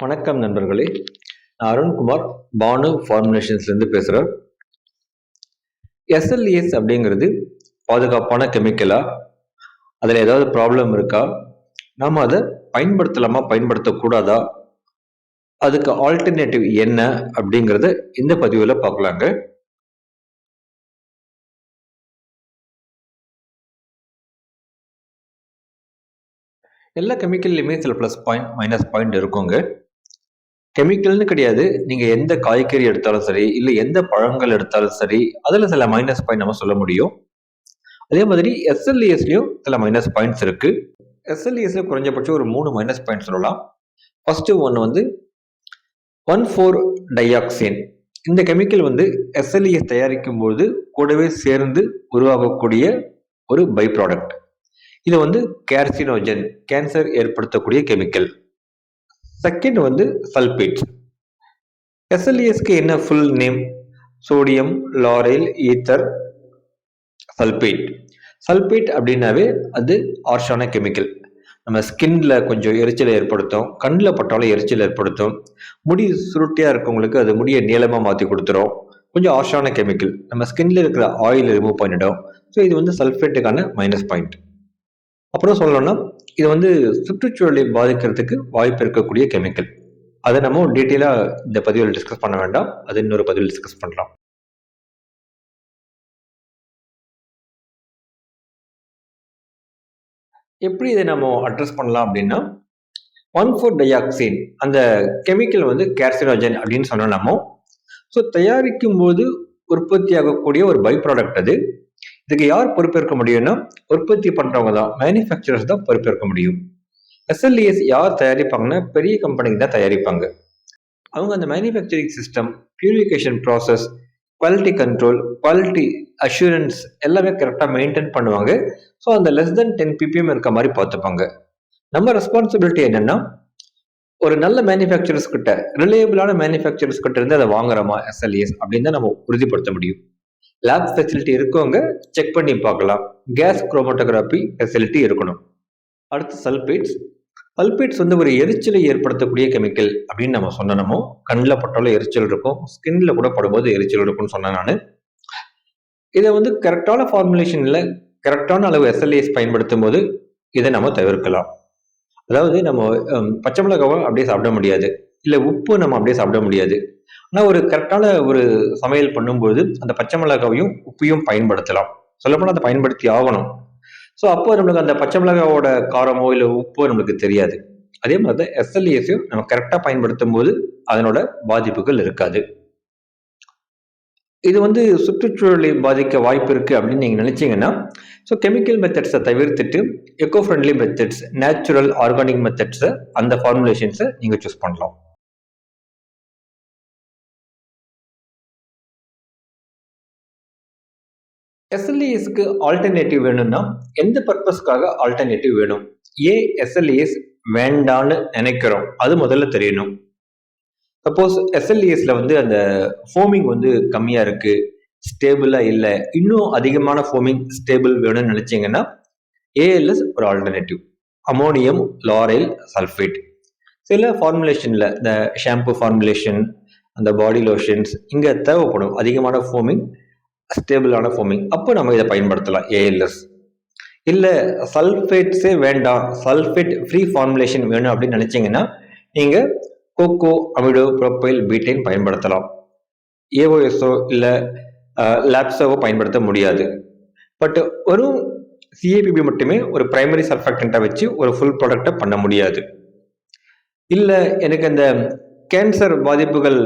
வணக்கம் நண்பர்களே. நான் அருண்குமார் பானு ஃபார்முலேஷன்ஸ்லேருந்து பேசுகிறேன் எஸ்எல்இஎஸ் அப்படிங்கிறது பாதுகாப்பான கெமிக்கலா அதில் ஏதாவது ப்ராப்ளம் இருக்கா? நாம் அதை பயன்படுத்தலாமா பயன்படுத்தக்கூடாதா? அதுக்கு ஆல்டர்னேட்டிவ் என்ன அப்படிங்கிறத இந்த பதிவில் பார்க்கலாங்க. எல்லா கெமிக்கல்லையுமே சில ப்ளஸ் பாயிண்ட் மைனஸ் பாயிண்ட் இருக்குங்க. கெமிக்கல்னு கிடையாது. நீங்கள் எந்த காய்கறி எடுத்தாலும் சரி இல்லை எந்த பழங்கள் எடுத்தாலும் சரி அதில் சில மைனஸ் பாயிண்ட் நம்ம சொல்ல முடியும். அதே மாதிரி எஸ்எல்இஎஸ்லையும் சில மைனஸ் பாயிண்ட்ஸ் இருக்குது எஸ்எல்இஎஸ்ல குறைஞ்சபட்சம் ஒரு மூணு மைனஸ் பாயிண்ட் சொல்லலாம். ஃபர்ஸ்ட் ஒன்று வந்து ஒன் ஃபோர் டையாக்சின் இந்த கெமிக்கல் வந்து எஸ்எல்இஎஸ் தயாரிக்கும் போது கூடவே சேர்ந்து உருவாகக்கூடிய ஒரு பை ப்ராடக்ட் இது வந்து கேர்சினோஜன் கேன்சர் ஏற்படுத்தக்கூடிய கெமிக்கல் செகண்ட் வந்து சல்பேட் எஸ்எல்ஏஸ்க்கு என்ன full name sodium lauryl ether sulphate sulphate அப்படின்னாவே அது ஆர்ஷான கெமிக்கல் நம்ம ஸ்கின்ல கொஞ்சம் எரிச்சலை ஏற்படுத்தும் கண்ணில் பட்டாலும் எரிச்சல் ஏற்படுத்தும். முடி சுருட்டியாக இருக்கவங்களுக்கு அது முடியை நீளமாக மாற்றி கொடுத்துரும். கொஞ்சம் ஆர்ஷான கெமிக்கல் நம்ம ஸ்கின்ல இருக்கிற ஆயில் ரிமூவ் பண்ணிடும். ஸோ இது வந்து சல்ஃபேட்டுக்கான மைனஸ் பாயிண்ட் அப்புறம் சொல்லணும்னா இது வந்து சுற்றுச்சூழலை பாதிக்கிறதுக்கு வாய்ப்பு இருக்கக்கூடிய கெமிக்கல். அதை நம்ம டீட்டெயிலாக இந்த பதிவில் டிஸ்கஸ் பண்ண வேண்டாம். அது இன்னொரு பதிவில் டிஸ்கஸ் பண்ணலாம். எப்படி இதை நம்ம அட்ரஸ் பண்ணலாம் அப்படின்னா ஒன் ஃபோர் டயாக்சின் அந்த கெமிக்கல் வந்து கேர்சினோஜன் அப்படின்னு சொன்னோம் நம்ம. ஸோ தயாரிக்கும் போது உற்பத்தி ஆகக்கூடிய ஒரு பை ப்ராடக்ட் அது. இதுக்கு யார் பொறுப்பேற்க முடியும்னா உற்பத்தி பண்றவங்க தான் மேனுஃபேக்சரர்ஸ் தான் பொறுப்பேற்க முடியும். எஸ்எல்இஎஸ் யார் தயாரிப்பாங்கன்னா பெரிய கம்பெனிக்கு தான் தயாரிப்பாங்க. அவங்க அந்த manufacturing system purification process quality control quality assurance எல்லாமே கரெக்டாக மெயின்டைன் பண்ணுவாங்க. ஸோ அந்த லெஸ் தென் டென் பிபிஎம் இருக்க மாதிரி பார்த்துப்பாங்க. நம்ம ரெஸ்பான்சிபிலிட்டி என்னென்னா ஒரு நல்ல மேனுஃபேக்சரர்ஸ் கிட்ட ரிலேபிளான மேனுஃபேக்சரர்ஸ் கிட்ட இருந்து அதை வாங்குறோமா எஸ்எல்இஎஸ் அப்படின்னு தான் நம்ம உறுதிப்படுத்த முடியும். லேப் ஃபெசிலிட்டி இருக்கவங்க செக் பண்ணி பார்க்கலாம். கேஸ் குரோமோட்டோகிராஃபி ஃபெசிலிட்டி இருக்கணும். அடுத்து சல்பேட்ஸ் சல்பேட்ஸ் வந்து ஒரு எரிச்சலை ஏற்படுத்தக்கூடிய கெமிக்கல் அப்படின்னு நம்ம சொன்னோமோ கண்ணில் பட்டாலும் எரிச்சல் இருக்கும் ஸ்கின்ல கூட படும்போது எரிச்சல் இருக்கும்னு சொன்னேன் நான். இதை வந்து கரெக்டான ஃபார்முலேஷனில் கரெக்டான அளவு எஸ்எல்ஏஸ் பயன்படுத்தும் போது இதை நம்ம தவிர்க்கலாம். அதாவது நம்ம பச்சை மிளகாவை அப்படியே சாப்பிட முடியாது. இல்லை உப்பு நம்ம அப்படியே சாப்பிட முடியாது. ஆனால் ஒரு கரெக்டான ஒரு சமையல் பண்ணும்போது அந்த பச்சை மிளகாவையும் உப்பையும் பயன்படுத்தலாம். சொல்லப்போனால் அதை பயன்படுத்தி ஆகணும். ஸோ அப்போ நம்மளுக்கு அந்த பச்சை மிளகாவோட காரமோ இல்லை உப்போ நம்மளுக்கு தெரியாது. அதே மாதிரி தான் எஸ்எல்இஎஸையும் நம்ம கரெக்டாக பயன்படுத்தும் போது அதனோட பாதிப்புகள் இருக்காது. இது வந்து சுற்றுச்சூழலை பாதிக்க வாய்ப்பு இருக்குது அப்படின்னு நீங்கள் நினைச்சீங்கன்னா ஸோ கெமிக்கல் மெத்தட்ஸை தவிர்த்துட்டு eco friendly methods natural organic மெத்தட்ஸை அந்த ஃபார்முலேஷன்ஸை நீங்கள் சூஸ் பண்ணலாம். எஸ்எல்ஏஎஸ்க்கு ஆல்டர்னேட்டிவ் வேணும்னா எந்த பர்பஸ்க்காக ஆல்டர்னேட்டிவ் வேணும்? ஏன் எஸ்எல்ஏஎஸ் வேண்டான்னு நினைக்கிறோம். அது முதல்ல தெரியணும். சப்போஸ் எஸ்எல்ஏஎஸ்ல வந்து அந்த ஃபோமிங் வந்து கம்மியா இருக்கு ஸ்டேபிளா இல்லை இன்னும் அதிகமான ஃபோமிங் ஸ்டேபிள் வேணும்னு நினைச்சீங்கன்னா ஏஎல்எஸ் ஒரு ஆல்டர்னேட்டிவ் அமோனியம் லாரைல் சல்ஃபேட் சில ஃபார்முலேஷன்ல இந்த ஷாம்பு ஃபார்முலேஷன் அந்த பாடி லோஷன்ஸ் இங்கே தேவைப்படும் அதிகமான ஃபோமிங் ஸ்டேபிளான ஃபார்மிங் அப்போ நம்ம இதை பயன்படுத்தலாம். ஏஎல்எஸ் இல்லை சல்ஃபேட்ஸே வேண்டாம். சல்ஃபேட் ஃப்ரீ ஃபார்முலேஷன் வேணும் அப்படின்னு நினச்சிங்கன்னா நீங்கள் கோகோ அமிடோ ப்ரொப்பைல் பீட்டைன் பயன்படுத்தலாம். ஏஓஎஸ்ஓ இல்லை லேப்ஸோவோ பயன்படுத்த முடியாது. பட் ஒரு சிஏபிபி மட்டுமே ஒரு பிரைமரி சல்ஃபாக்டண்ட்டை வச்சு ஒரு ஃபுல் ப்ராடக்டை பண்ண முடியாது. இல்லை எனக்கு அந்த கேன்சர் பாதிப்புகள்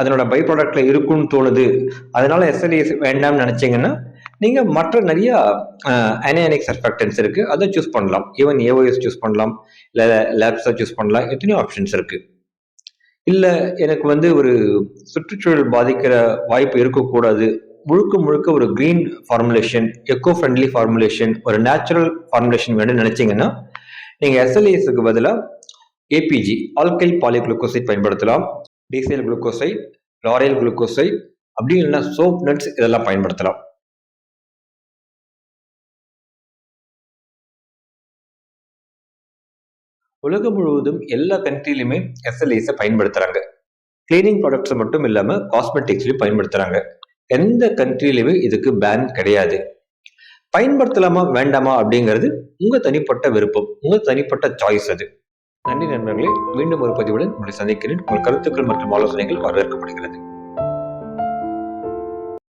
அதனோட பை ப்ராடக்ட்ல இருக்குன்னு தோணுது. அதனால எஸ்எல்இஎஸ் வேண்டாம்னு நினைச்சீங்கன்னா நீங்க மற்ற நிறைய அனியானிக் சர்ஃபெக்டன்ஸ் இருக்கு. அதை சூஸ் பண்ணலாம். ஈவன் ஏஓஎஸ் சூஸ் பண்ணலாம். இல்லை லேப்ஸை சூஸ் பண்ணலாம். எத்தனையோ ஆப்ஷன்ஸ் இருக்கு. இல்லை எனக்கு வந்து ஒரு சுற்றுச்சூழல் பாதிக்கிற வாய்ப்பு இருக்கக்கூடாது. முழுக்க முழுக்க ஒரு green formulation eco friendly formulation ஒரு நேச்சுரல் ஃபார்முலேஷன் வேணும்னு நினைச்சீங்கன்னா நீங்க எஸ்எல்ஏஸுக்கு பதிலாக ஏபிஜி ஆல்கைல் பாலிகுளுக்கோசைட் பயன்படுத்தலாம். டீசல் குளுக்கோசைட் லாரியல் குளுக்கோசைட் அப்படி இல்லைன்னா சோப் நட்ஸ் இதெல்லாம் பயன்படுத்தலாம். உலகம் முழுவதும் எல்லா கண்ட்ரிலையுமே எஸ்எல்ஏஸை பயன்படுத்துறாங்க. கிளீனிங் ப்ராடக்ட்ஸ் மட்டும் இல்லாமல் காஸ்மெட்டிக்ஸ்லையும் பயன்படுத்துறாங்க. எந்த கண்ட்ரிலையுமே இதுக்கு பேன் கிடையாது. பயன்படுத்தலாமா வேண்டாமா அப்படிங்கிறது உங்கள் தனிப்பட்ட விருப்பம் உங்கள் தனிப்பட்ட சாய்ஸ் அது. நன்றி நண்பர்களே மீண்டும் ஒரு பதிவுடன் உங்களை சந்திக்கிறேன். உங்கள் கருத்துக்கள் மற்றும் ஆலோசனைகள் வரவேற்கப்படுகிறது.